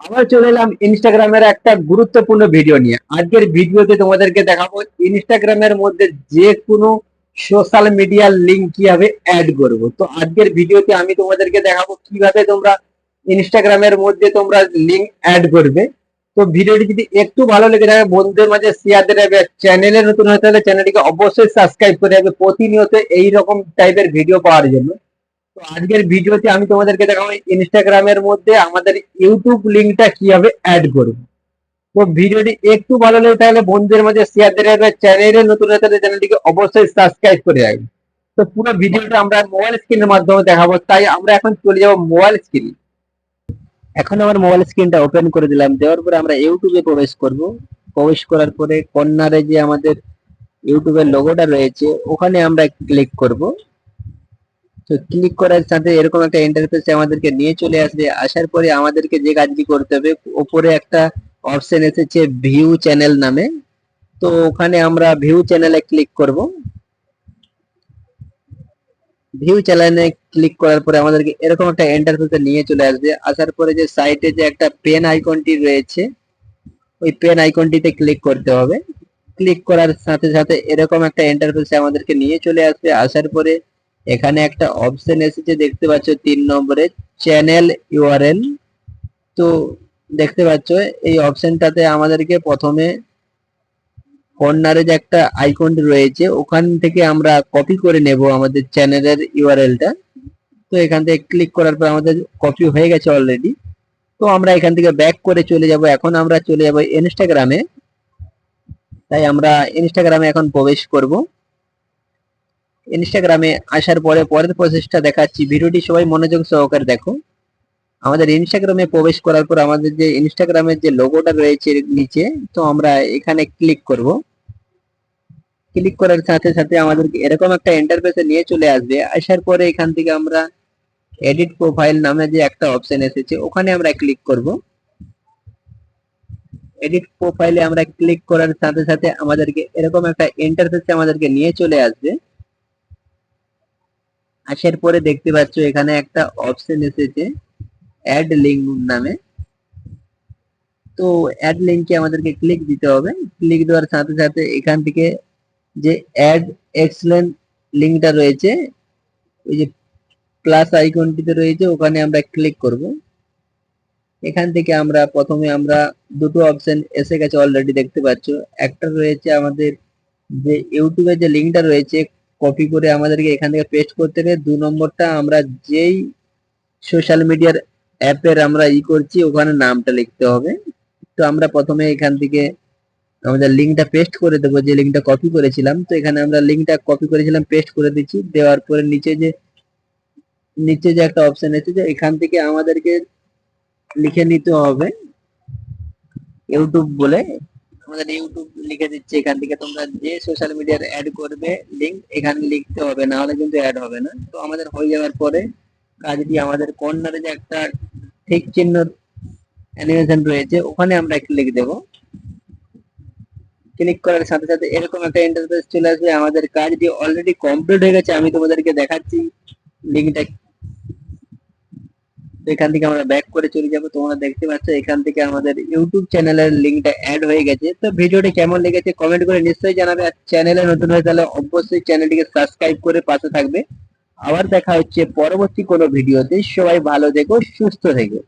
আবার চলে এলাম ইনস্টাগ্রামের একটা গুরুত্বপূর্ণ ভিডিও নিয়ে। আজকের ভিডিওতে তোমাদেরকে দেখাবো ইনস্টাগ্রামের মধ্যে যে কোনো সোশ্যাল মিডিয়ার লিঙ্ক কীভাবে অ্যাড করব। তো আজকের ভিডিওতে আমি তোমাদেরকে দেখাবো কীভাবে তোমরা ইনস্টাগ্রামের মধ্যে তোমরা লিঙ্ক অ্যাড করবে। তো ভিডিওটি যদি একটু ভালো লেগে থাকে, বন্ধুদের মাঝে শেয়ার দিয়ে রাখবে। চ্যানেলে নতুন হতে হলে চ্যানেলটিকে অবশ্যই সাবস্ক্রাইব করে রাখবে। প্রতিনিয়ত এই রকম টাইপের ভিডিও পাওয়ার জন্য। তো আজকের ভিডিওতে আমি তোমাদেরকে দেখাবো ইনস্টাগ্রামের মধ্যে আমাদের ইউটিউব লিঙ্কটা কীভাবে অ্যাড করব। তো ভিডিওটি একটু ভালো লাগে তাহলে বন্ধুদের মাঝে শেয়ার দিয়ে রাখবে চ্যানেলে নতুন হতে হলে চ্যানেলটিকে অবশ্যই সাবস্ক্রাইব করে রাখবে। তো পুরো ভিডিওটা আমরা মোবাইল স্ক্রিনের মাধ্যমে দেখাবো, তাই আমরা এখন চলে যাব মোবাইল স্ক্রিন এখন আমার মোবাইল স্ক্রিনটা ওপেন করে দিলাম, দেওয়ার পরে আমরা ইউটিউবে প্রবেশ করব। প্রবেশ করার পরে কর্নারে যে আমাদের ইউটিউবের লোগোটা রয়েছে, ওখানে আমরা ক্লিক করব। তো ক্লিক করার সাথে এরকম একটা ইন্টারফেস আমাদেরকে নিয়ে চলে আসবে। আসার পরে আমাদেরকে যে কাজটি করতে হবে, ওপরে একটা অপশন এসেছে ভিউ চ্যানেল নামে। তো ওখানে আমরা ভিউ চ্যানেলে ক্লিক করব। ভিউ চ্যানেলে ক্লিক করার পরে আমাদেরকে এরকম একটা ইন্টারফেসে নিয়ে চলে আসবে। আসার পরে যে সাইটে যে একটা পেন আইকনটি রয়েছে, ওই পেন আইকনটিতে ক্লিক করতে হবে। ক্লিক করার সাথে সাথে এরকম একটা ইন্টারফেসে আমাদেরকে নিয়ে চলে আসবে। আসার পরে এখানে একটা অপশন এসেছে, দেখতে পাচ্ছ তিন নম্বরে চ্যানেল ইউআরএল তো দেখতে পাচ্ছ, এই অপশনটাতে আমাদেরকে প্রথমে কর্নারে যে একটা আইকন রয়েছে, ওখান থেকে আমরা কপি করে নেব আমাদের চ্যানেলের ইউআরএলটা তো এখান থেকে ক্লিক করার পর আমাদের কপি হয়ে গেছে অলরেডি তো আমরা এখান থেকে ব্যাক করে চলে যাব। এখন আমরা চলে যাব ইনস্টাগ্রামে তাই আমরা ইনস্টাগ্রামে এখন প্রবেশ করব। ইনস্টাগ্রামে আসার পরে পরের প্রসেসটা দেখাচ্ছি। ভিডিওটি সবাই মনোযোগ সহকারে দেখো। আমাদের ইনস্টাগ্রামে প্রবেশ করার পর আমাদের যে ইনস্টাগ্রামের যে লোগোটা রয়েছে নিচে, তো আমরা এখানে ক্লিক করব। ক্লিক করার সাথে সাথে আমাদেরকে এরকম একটা ইন্টারফেসে নিয়ে চলে আসবে। আসার পরে এখান থেকে আমরা এডিট প্রোফাইল নামে যে একটা অপশন এসেছে, ওখানে আমরা ক্লিক করব। এডিট প্রোফাইলে আমরা ক্লিক করার সাথে সাথে আমাদেরকে এরকম একটা ইন্টারফেসে আমাদেরকে নিয়ে চলে আসবে। আসার পরে দেখতে পাচ্ছ এখানে একটা অপশন এসেছে অ্যাড লিঙ্ক নামে। তো অ্যাড লিঙ্কে আমাদেরকে ক্লিক দিতে হবে। ক্লিক দেওয়ার সাথে সাথে এখান থেকে যে অ্যাড এক্সেলেন্ট লিঙ্কটা রয়েছে, ওই যে প্লাস আইকনটিতে রয়েছে, ওখানে আমরা ক্লিক করব। এখান থেকে আমরা প্রথমে আমরা দুটো অপশন এসে গেছে অলরেডি দেখতে পাচ্ছ। একটা রয়েছে আমাদের যে ইউটিউবের যে লিঙ্কটা রয়েছে কপি করে আমাদেরকে এখান থেকে পেস্ট করতে হবে। দু নম্বরটা আমরা যেই সোশ্যাল মিডিয়ার অ্যাপের আমরা ই করছি, ওখানে নামটা লিখতে হবে। তো আমরা প্রথমে এখান থেকে আমাদের লিঙ্কটা পেস্ট করে দেবো, যে লিঙ্কটা কপি করেছিলাম। তো এখানে আমরা লিঙ্কটা কপি করেছিলাম পেস্ট করে দিচ্ছি। দেওয়ার পরে নিচে যে নিচে যে একটা অপশন আছে যে, এখান থেকে আমাদেরকে লিখে নিতে হবে। ইউটিউব বলে। আমাদের ইউটিউব লিখে দিচ্ছে, এখান থেকে তোমরা যে সোশ্যাল মিডিয়ার অ্যাড করবে লিঙ্ক এখানে লিখতে হবে, না হলে কিন্তু অ্যাড হবে না। তো আমাদের হয়ে যাওয়ার পরে কাজটি আমাদের কর্নারে যে একটা ঠিক চিহ্ন অ্যানিমেশন রয়েছে, ওখানে আমরা ক্লিক দেব। ক্লিক করার সাথে সাথে এরকম একটা ইন্টারফেস চলে আসবে। আমাদের কাজটি অলরেডি কমপ্লিট হয়ে গেছে, আমি তোমাদেরকে দেখাচ্ছি। লিঙ্কটা এখান থেকে আমরা ব্যাক করে চলে যাব। তোমরা দেখতে পাচ্ছ এখান থেকে আমাদের ইউটিউব চ্যানেলের লিঙ্কটা অ্যাড হয়ে গেছে। তো ভিডিওটি কেমন লেগেছে কমেন্ট করে নিশ্চয়ই জানাবে। আর চ্যানেলে নতুন হয়ে তাহলে অবশ্যই চ্যানেলটিকে সাবস্ক্রাইব করে পাশে থাকবে। আবার দেখা হচ্ছে পরবর্তী কোনো ভিডিওতে সবাই ভালো থেকো, সুস্থ থেকো।